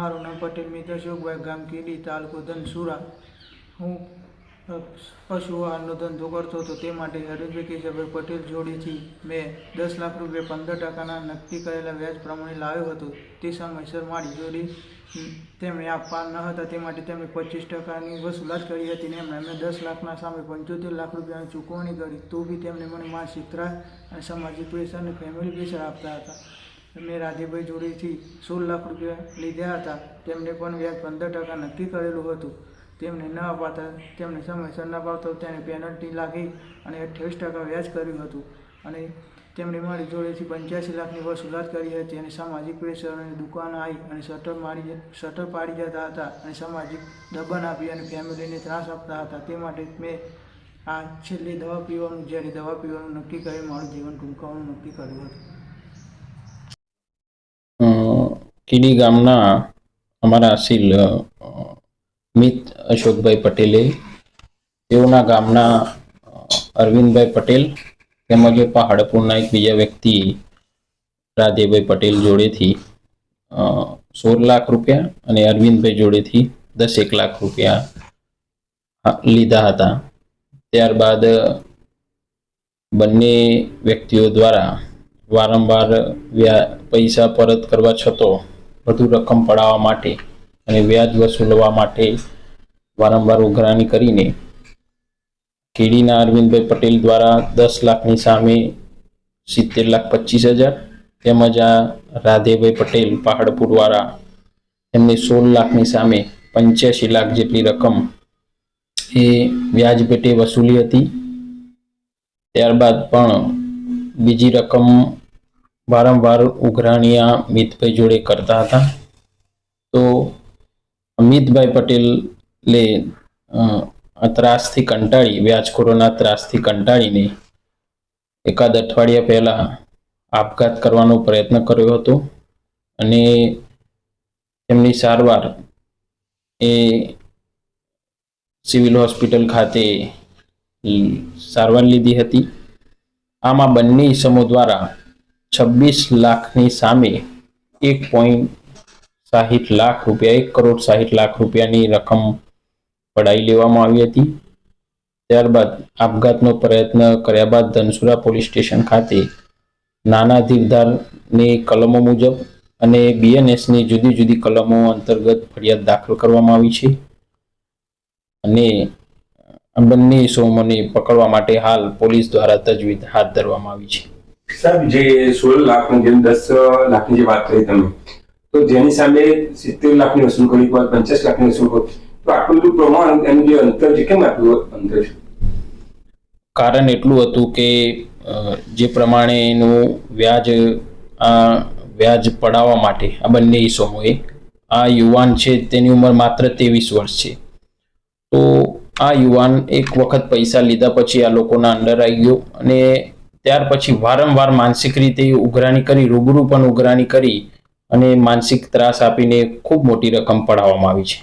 મારું નામ પટેલ મિત્ર શોકભાઈ ગામ કેડી તાલુકો ધનસુરા. હું અ, પશુ આહારનો ધંધો કરતો હતો તે માટે હરીશભાઈ કેશવભાઈ પટેલ જોડેથી મેં દસ લાખ રૂપિયા પંદર ટકાના નક્કી કરેલા વ્યાજ પ્રમાણે લાવ્યો હતો. તે સમયસર મારી જોડી તેમણે આપવા ન હતા તે માટે તેમણે પચીસ ટકાની વસૂલાત કરી હતી ને મેં દસ લાખના સામે પંચોતેર લાખ રૂપિયાની ચૂકવણી કરી. તો બી તેમણે મને માનસિક ત્રાસ અને સામાજિક પ્રેશર અને ફેમિલી પ્રેશર આપતા હતા. મેં રાધેભાઈ જોડેથી સોળ લાખ રૂપિયા લીધા હતા. તેમને પણ વ્યાજ પંદર ટકા નક્કી કરેલું હતું. તેમને ન અપાતા, તેમને સમયસર ન અપાવતો તેને પેનલ્ટી લાગી અને અઠ્યાવીસ ટકા વ્યાજ કર્યું હતું. અને તેમણે મારી જોડેથી પંચ્યાસી લાખની વસૂલાત કરી હતી અને સામાજિક પ્રેશર અને દુકાન આવી અને શટર મારી શટર પાડી જતા હતા અને સામાજિક દબાણ આપી અને ફેમિલીને ત્રાસ આપતા હતા. તે માટે મેં આ છેલ્લી દવા પીવાનું, જ્યારે દવા પીવાનું નક્કી કરી મારું જીવન ટૂંકાવવાનું નક્કી કર્યું હતું. કીડી ગામના અમારા શીલ મિત અશોકભાઈ પટેલે, તેઓના ગામના અરવિંદભાઈ પટેલ તેમજ પહાડપુરના એક બીજા વ્યક્તિ રાધેભાઈ પટેલ જોડેથી સોળ લાખ રૂપિયા અને અરવિંદભાઈ જોડેથી દસેક લાખ રૂપિયા લીધા હતા. ત્યારબાદ, બંને વ્યક્તિઓ દ્વારા વારંવાર પૈસા પરત કરવા છતો વધુ રકમ પડાવવા માટે અને વ્યાજ વસૂલવા માટે વારંવાર ઉઘરાણી કરીને કેડીના અરવિંદભાઈ પટેલ દ્વારા દસ લાખની સામે સિત્તેર લાખ પચીસ હજાર તેમજ આ રાધેભાઈ પટેલ પહાડપુર દ્વારા એમને સોળ લાખની સામે પંચ્યાસી લાખ જેટલી રકમ એ વ્યાજ પેટે વસૂલી હતી. ત્યારબાદ પણ બીજી રકમ વારંવાર ઉઘરાણીયા મિતભાઈ જોડે કરતા હતા. તો અમિતભાઈ પટેલે ત્રાસથી કંટાળી, વ્યાજખોરોના ત્રાસથી કંટાળીને એકાદ અઠવાડિયા પહેલાં આપઘાત કરવાનો પ્રયત્ન કર્યો હતો અને તેમની સારવાર એ સિવિલ હોસ્પિટલ ખાતે સારવાર લીધી હતી. આમાં બંને ઇસમો દ્વારા છવ્વીસ લાખની સામે એક પોઈન્ટ સાહીઠ લાખ રૂપિયા, એક કરોડ સાહીઠ લાખ રૂપિયાની રકમ પડાવી લેવામાં આવી હતી. ત્યારબાદ આપઘાતનો પ્રયત્ન કર્યા બાદ ધનસુરા પોલીસ સ્ટેશન ખાતે નાના ધીરધારની કલમો મુજબ અને બીએનએસની જુદી જુદી કલમો અંતર્ગત ફરિયાદ દાખલ કરવામાં આવી છે. અને બંને સોમોને પકડવા માટે હાલ પોલીસ દ્વારા તજવીજ હાથ ધરવામાં આવી છે. સાહેબ, જે સોળ લાખની જેમ દસ લાખની જે વાત કરી તમે, તો જેની સામે સિત્તેર લાખની વસૂલ કરી પંચાસ લાખની વસૂલ કરી તો આટલું બધું પ્રમાણ એનું જે અંતર છે, કેમ આટલું અંતર છે? કારણ એટલું હતું કે જે પ્રમાણેનું વ્યાજ આ વ્યાજ પડાવવા માટે આ બંને ઈસમોએ, આ યુવાન છે, તેની ઉંમર માત્ર ત્રેવીસ વર્ષ છે. તો આ યુવાન એક વખત પૈસા લીધા પછી આ લોકોના અંડર આવી ગયો અને ત્યાર પછી વારંવાર માનસિક રીતે ઉઘરાણી કરી, રૂબરૂ પણ ઉઘરાણી કરી અને માનસિક ત્રાસ આપીને ખૂબ મોટી રકમ પડાવવામાં આવી છે.